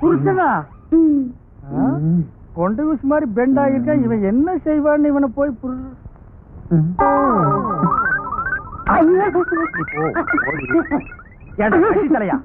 புருஷனா? கொண்டு ஊசி மாதிரி பெண்ட் ஆகிருக்கா இவன் என்ன செய்வான்னு இவனை போய் புரு தலையா?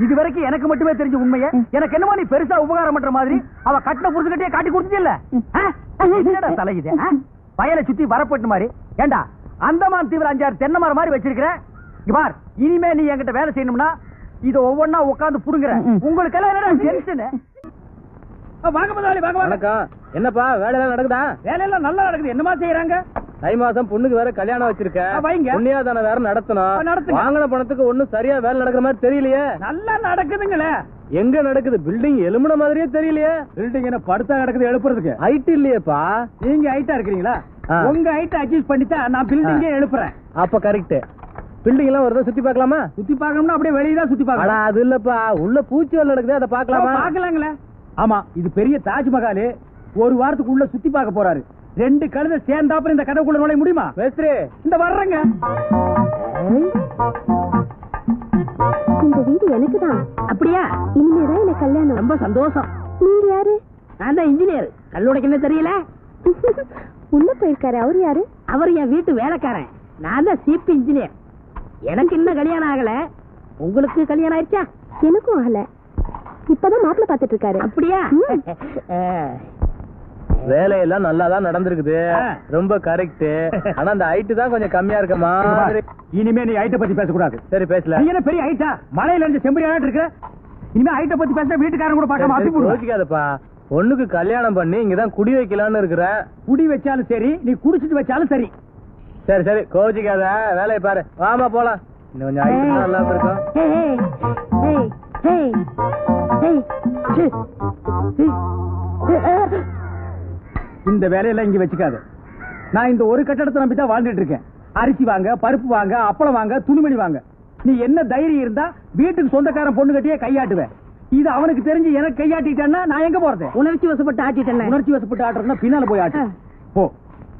இது வரைக்கும் எனக்கு மட்டுமே தெரிஞ்ச உண்மையை எனக்கு என்னமோ நீ பெருசா உபகாரம் பண்ற மாதிரி அவ கட்டின புருஷன்கிட்டயே காட்டி கொடுத்துட்டில்ல ஆ? என்னடா தலை இது ஆ? வயலை சுத்தி வரப்பட்டு மாதிரி. ஏண்டா அந்தமான் தீவிர அஞ்சாறு தென்னை மரம் மாதிரி வச்சிருக்கிற? இங்க பார் இனிமே நீ என்கிட்ட வேலை செய்யணும்னா இத ஒவ்வொன்னா உட்கார்ந்து புடுங்குற. உங்களுக்கு எல்லாம் டென்ஷன் வாங்க முதலாளி வாங்க வணக்கம். என்னப்பா வேலையெல்லாம் நடக்குதா? வேலையெல்லாம் நல்லா நடக்குது. என்னமா செய்யறாங்க தை மாசம் பொண்ணுக்கு வேற கல்யாணம் வச்சிருக்கேன். புண்ணியாதான வேற நடத்தணும். வாங்கின பணத்துக்கு ஒண்ணும் சரியா வேலை நடக்கிற மாதிரி தெரியலையே. நல்லா நடக்குதுங்களே. எங்க நடக்குது? பில்டிங் எலும்புன மாதிரியே தெரியலையே. பில்டிங் என்ன படுத்தா கிடக்குது எழுப்புறதுக்கு. ஹைட் இல்லையேப்பா. நீங்க ஹைட்டா இருக்கிறீங்களா. உங்க ஹைட் அச்சீவ் பண்ணிட்டா நான் பில்டிங்கே எழுப்புறேன். அப்ப கரெக்ட் பில்டிங் எல்லாம் ஒரு தடவை சுத்தி பார்க்கலாமா? சுத்தி பார்க்கணும்னா அப்படியே வெளியே தான் சுத்தி அடா பார்க்கலாம் அது இல்லப்பா. உள்ள பூச்சி வேலை நடக்குது அதை பார்க்கலாமா? பார்க்கலாங்களே. ஆமா இது பெரிய தாஜ்மஹால். ஒரு வாரத்துக்கு உள்ள சுத்தி பார்க்க போறாரு. ரெண்டு கழுதை சேர்ந்தாப்புல இந்த கதவுக்குள்ள நுழைய முடியுமா? மேஸ்திரி இந்த வர்றேங்க. இந்த வீடு எனக்கு தான் அப்படியா? இனிமேதான் எனக்கு கல்யாணம். ரொம்ப சந்தோஷம். நீங்க யாரு? நான் தான் இன்ஜினியர் கல்லுடைக்கு என்ன தெரியல? உள்ள போயிருக்காரு. அவர் யாரு? அவர் என் வீட்டு வேலைக்காரன். நான் தான் சிபி இன்ஜினியர் எனக்கு இன்னும் கல்யாணம் ஆகல. உங்களுக்கு கல்யாணம் ஆயிடுச்சா? எனக்கும் ஆகல. இப்பதான் மாப்பிள்ள பாத்துட்டு இருக்காரு அப்படியா வேலையெல்லாம் நல்லா தான் நடந்திருக்குது. ரொம்ப கரெக்ட் ஆனா அந்த ஹைட் தான் கொஞ்சம் கம்மியா இருக்க மாதிரி இனிமே நீ ஹைட்ட பத்தி பேசக்கூடாது. சரி பேசல. நீ என்ன பெரிய ஹைட்டா மலையில இருந்து செம்பரியாட்டு இருக்க? இனிமே ஹைட்ட பத்தி பேச வீட்டுக்காரன் கூட பார்க்காம அத்தி போடுவேன் யோசிக்காதப்பா. பொண்ணுக்கு கல்யாணம் பண்ணி இங்கதான் குடி வைக்கலாம்னு இருக்கிறேன் குடி வச்சாலும் சரி நீ குடிச்சிட்டு வச்சாலும் சரி. சரி சரி. கோச்சிக்காத வேலையை பாரு. வாமா போலாம். இன்னும் கொஞ்சம் ஐட்டம் நல்லா இருக்கும் இந்த வேலையெல்லாம் இங்க வச்சுக்காத. நான் இந்த ஒரு கட்டடத்தை நம்பி தான் வாழ்ந்துட்டு இருக்கேன். அரிசி வாங்க பருப்பு வாங்க அப்பளம் வாங்க துணிமணி வாங்க. நீ என்ன தைரியம் இருந்தா வீட்டுக்கு சொந்தக்காரன் பொண்ணு கட்டியே கையாட்டுவேன். இது அவனுக்கு தெரிஞ்சு எனக்கு கையாட்டிட்டான்னா நான் எங்க போறது? உணர்ச்சி வசப்பட்டு ஆட்டிட்டேன். உணர்ச்சி வசப்பட்டு ஆட்டுறதுனா பின்னால போய் ஆட்டு. போ.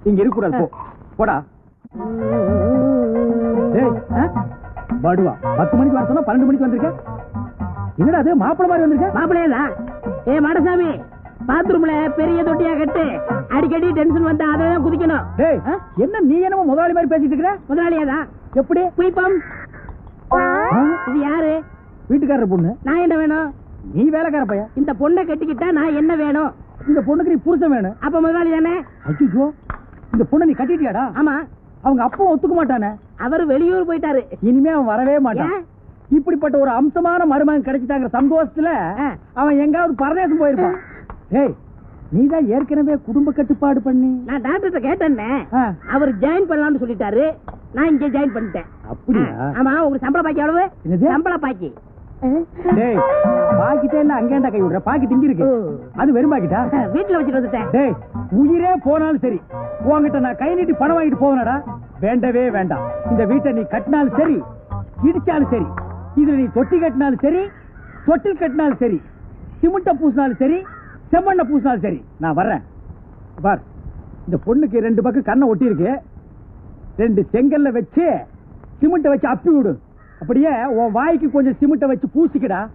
இங்க இருக்க கூடாது போ. போடா? படுவா பத்து மணிக்கு வர சொன்னா பன்னெண்டு மணிக்கு வந்திருக்க? என்னடா அது? மாப்பிள மாதிரி வந்திருக்க? மாப்பிள்ளையா ஏ மாடசாமி பாத்ரூம்ல பெரிய தொட்டியா கட்டு. அடிக்கடி டென்ஷன் வந்தா அதை தான் குதிக்கணும். என்ன நீ என்னமோ முதலாளி மாதிரி பேசிட்டு இருக்கிற முதலாளியா தான் எப்படி? குயிப்பம்? இது யாரு? வீட்டுக்காரர் பொண்ணு. நான் என்ன வேணும்? நீ வேலைக்கார பையன். இந்த பொண்ணை கட்டிக்கிட்டா நான் என்ன வேணும்? இந்த பொண்ணுக்கு நீ புருஷன் வேணும். அப்ப முதலாளி தானே? ஐயோ இந்த பொண்ணை நீ கட்டிட்டியாடா? ஆமா. அவங்க அப்பா ஒத்துக்க மாட்டானே. அவர் வெளியூர் போயிட்டாரு. இனிமே அவன் வரவே மாட்டான்? இப்படிப்பட்ட ஒரு அம்சமான மருமகன் கிடைச்சிட்டாங்கிற சந்தோஷத்துல. அவன் எங்காவது பரதேசம் போயிருப்பான். ஏய் நீதான் ஏற்கனவே குடும்ப கட்டுப்பாடு பண்ணி. நான் டாக்டர்கிட்ட கேட்டேன்னே. அவர் ஜாயின் பண்ணலாம்னு சொல்லிட்டாரு. நான் இங்க ஜாயின் பண்ணிட்டேன். அப்படியா? ஆமா உங்களுக்கு சம்பள பாக்கி எவ்வளவு? சம்பள பாக்கி. டேய் பாக்கிட்டே இல்ல அங்கேண்டா கை விடுற? பாக்கிட்டு இங்க இருக்கு. அது வெறும் பாக்கிட்டா? வீட்டுல வச்சுட்டு வந்துட்டேன். டேய் உயிரே போனாலும் சரி. உன்கிட்ட நான் கை நீட்டி பணம் வாங்கிட்டு போவனடா வேண்டவே வேண்டாம். இந்த வீட்டை நீ கட்டினாலும் சரி இடிச்சாலும் சரி இதுல நீ தொட்டி கட்டினாலும் சரி தொட்டில் கட்டினாலும் சரி சிமெண்ட பூசினாலும் சரி செம்மண்ண பூசினாலும் சரி நான் வர்றேன். பார் இந்த பொண்ணுக்கு ரெண்டு பக்கம் கண்ணை ஒட்டி இருக்கு ரெண்டு செங்கல்ல வச்சு சிமெண்ட்டை வச்சு அப்பி விடு அப்படியே உன் வாய்க்கு கொஞ்சம் சிமெண்ட்டை வச்சு பூசிக்கடா.